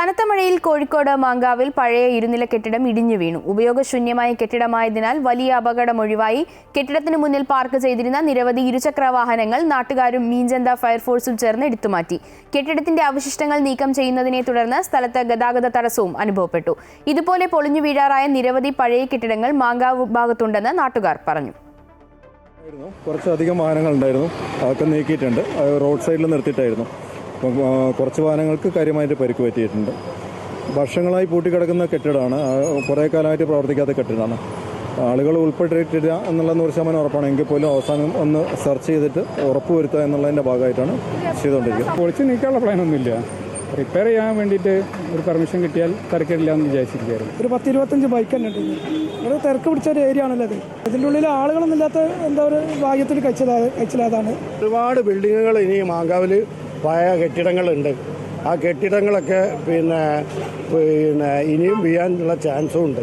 കനത്ത മഴയിൽ കോഴിക്കോട് മാങ്കാവിൽ പഴയ ഇരുനില കെട്ടിടം ഇടിഞ്ഞു വീണു. ഉപയോഗശൂന്യമായ കെട്ടിടമായതിനാൽ വലിയ അപകടം ഒഴിവായി. കെട്ടിടത്തിന് മുന്നിൽ പാർക്ക് ചെയ്തിരുന്ന നിരവധി ഇരുചക്ര വാഹനങ്ങൾ നാട്ടുകാരും മീഞ്ചന്ത ഫയർഫോഴ്സും ചേർന്ന് എടുത്തുമാറ്റി. കെട്ടിടത്തിന്റെ അവശിഷ്ടങ്ങൾ നീക്കം ചെയ്യുന്നതിനെ തുടർന്ന് സ്ഥലത്ത് ഗതാഗത തടസ്സവും അനുഭവപ്പെട്ടു. ഇതുപോലെ പൊളിഞ്ഞു വീഴാറായ നിരവധി പഴയ കെട്ടിടങ്ങൾ മാങ്കാവ് ഭാഗത്തുണ്ടെന്ന് നാട്ടുകാർ പറഞ്ഞു. കുറച്ചധികം വാഹനങ്ങൾ ഉണ്ടായിരുന്നു. അതൊക്കെ നീക്കിയിട്ടുണ്ട്. റോഡ് സൈഡിൽ നിർത്തിയിട്ടായിരുന്നു. കുറച്ച് വാഹനങ്ങൾക്ക് കാര്യമായിട്ട് പരിക്ക് പറ്റിയിട്ടുണ്ട്. വർഷങ്ങളായി പൂട്ടിക്കിടക്കുന്ന കെട്ടിടമാണ്. കുറേ കാലമായിട്ട് പ്രവർത്തിക്കാത്ത കെട്ടിടമാണ്. ആളുകൾ ഉൾപ്പെട്ടിട്ടില്ല എന്നുള്ള നൂറ് ശതമാനം ഉറപ്പാണ് എങ്കിൽ പോലും അവസാനം ഒന്ന് സെർച്ച് ചെയ്തിട്ട് ഉറപ്പ് വരുത്തുക എന്നുള്ളതിന്റെ ഭാഗമായിട്ടാണ് ചെയ്തുകൊണ്ടിരിക്കുന്നത്. പൊളിച്ച് നീക്കാനുള്ള പ്ലാനൊന്നുമില്ല. റിപ്പയർ ചെയ്യാൻ വേണ്ടിയിട്ട് ഒരു പെർമിഷൻ കിട്ടിയാൽ തിരക്കില്ല എന്ന് വിചാരിച്ചിരിക്കുകയായിരുന്നു. ഒരു പത്ത് ഇരുപത്തഞ്ച് ബൈക്ക് തന്നെ ഉണ്ട്. ഒരു തിരക്ക് പിടിച്ച ഒരു ഏരിയ ആണല്ലോ അത്. അതിന്റെ ഉള്ളിൽ ആളുകളൊന്നും ഇല്ലാത്ത എന്താ ഒരു ഭാഗ്യത്തിൽ കഴിച്ചതാ കഴിച്ചില്ലാതാണ് ഒരുപാട് ബിൽഡിങ്ങുകൾ ഇനി മാങ്കാവിൽ പഴയ കെട്ടിടങ്ങളുണ്ട്. ആ കെട്ടിടങ്ങളൊക്കെ പിന്നെ പിന്നെ ഇനിയും വീഴാനുള്ള ചാൻസും ഉണ്ട്.